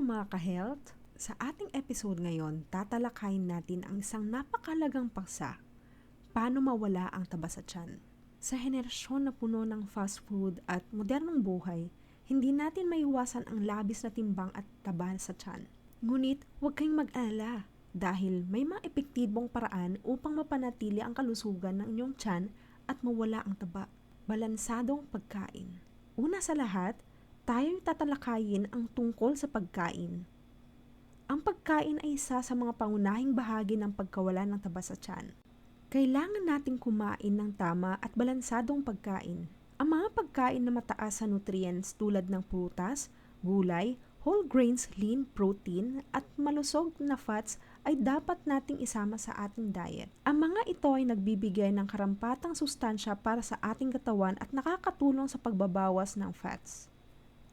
mga ka-health! Sa ating episode ngayon, tatalakayin natin ang isang napakalagang paksa. Paano mawala ang taba sa tiyan? Sa henerasyon na puno ng fast food at modernong buhay, hindi natin maiwasan ang labis na timbang at taba sa tiyan. Ngunit huwag kayong mag-alala dahil may mga epektibong paraan upang mapanatili ang kalusugan ng inyong tiyan at mawala ang taba. Balansadong pagkain. Una sa lahat, tayo'y tatalakayin ang tungkol sa pagkain. Ang pagkain ay isa sa mga pangunahing bahagi ng pagkawala ng taba sa tiyan. Kailangan nating kumain ng tama at balansadong pagkain. Ang mga pagkain na mataas sa nutrients tulad ng prutas, gulay, whole grains, lean protein at malusog na fats ay dapat nating isama sa ating diet. Ang mga ito ay nagbibigay ng karampatang sustansya para sa ating katawan at nakakatulong sa pagbabawas ng fats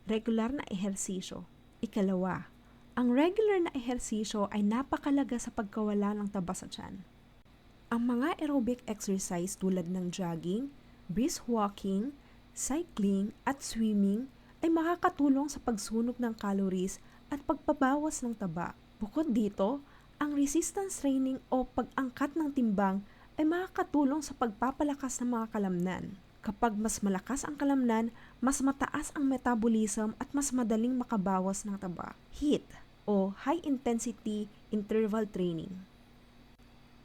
regular na ehersisyo. Ikalawa, ang regular na ehersisyo ay napakalaga sa pagkawala ng taba sa tiyan. Ang mga aerobic exercise tulad ng jogging, brisk walking, cycling at swimming ay makakatulong sa pagsunog ng calories at pagpabawas ng taba. Bukod dito, ang resistance training o pag-angkat ng timbang ay makakatulong sa pagpapalakas ng mga kalamnan. Kapag mas malakas ang kalamnan, mas mataas ang metabolism at mas madaling makabawas ng taba. HIIT o High Intensity Interval Training.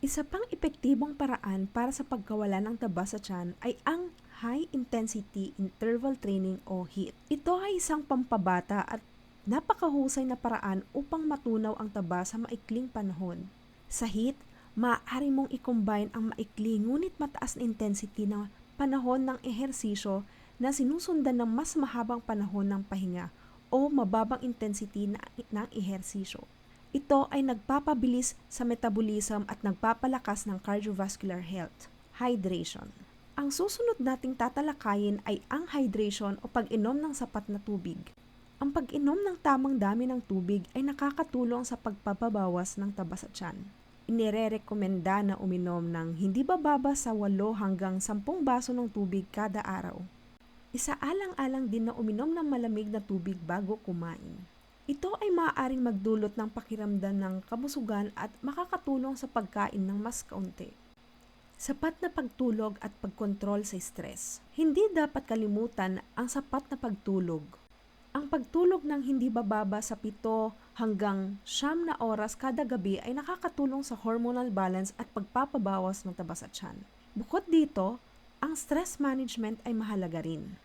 Isa pang epektibong paraan para sa pagkawala ng taba sa tiyan ay ang High Intensity Interval Training o HIIT. Ito ay isang pampabata at napakahusay na paraan upang matunaw ang taba sa maikling panahon. Sa HIIT, maaari mong i-combine ang maikli ngunit mataas na intensity na panahon ng ehersisyo na sinusundan ng mas mahabang panahon ng pahinga o mababang intensity na, ng ehersisyo. Ito ay nagpapabilis sa metabolism at nagpapalakas ng cardiovascular health. Hydration. Ang susunod nating tatalakayin ay ang hydration o pag-inom ng sapat na tubig. Ang pag-inom ng tamang dami ng tubig ay nakakatulong sa pagpapabawas ng taba sa tiyan inirerekomenda na uminom ng hindi bababa sa 8 hanggang 10 baso ng tubig kada araw. Isaalang-alang din na uminom ng malamig na tubig bago kumain. Ito ay maaaring magdulot ng pakiramdam ng kabusugan at makakatulong sa pagkain ng mas kaunti. Sapat na pagtulog at pagkontrol sa stress. Hindi dapat kalimutan ang sapat na pagtulog ang pagtulog ng hindi bababa sa pito hanggang siyam na oras kada gabi ay nakakatulong sa hormonal balance at pagpapabawas ng taba sa tiyan. Bukod dito, ang stress management ay mahalaga rin.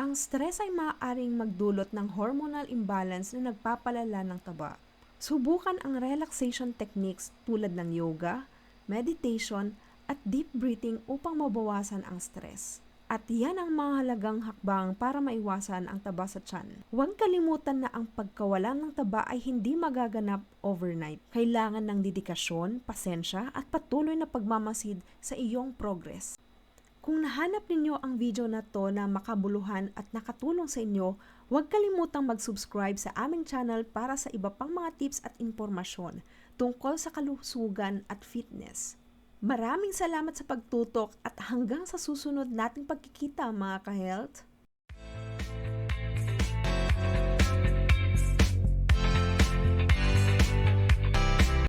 Ang stress ay maaaring magdulot ng hormonal imbalance na nagpapalala ng taba. Subukan ang relaxation techniques tulad ng yoga, meditation, at deep breathing upang mabawasan ang stress. At yan ang mahalagang hakbang para maiwasan ang taba sa tiyan. Huwag kalimutan na ang pagkawala ng taba ay hindi magaganap overnight. Kailangan ng dedikasyon, pasensya at patuloy na pagmamasid sa iyong progress. Kung nahanap ninyo ang video na to na makabuluhan at nakatulong sa inyo, huwag kalimutang mag-subscribe sa aming channel para sa iba pang mga tips at impormasyon tungkol sa kalusugan at fitness. Maraming salamat sa pagtutok at hanggang sa susunod nating pagkikita mga ka-health.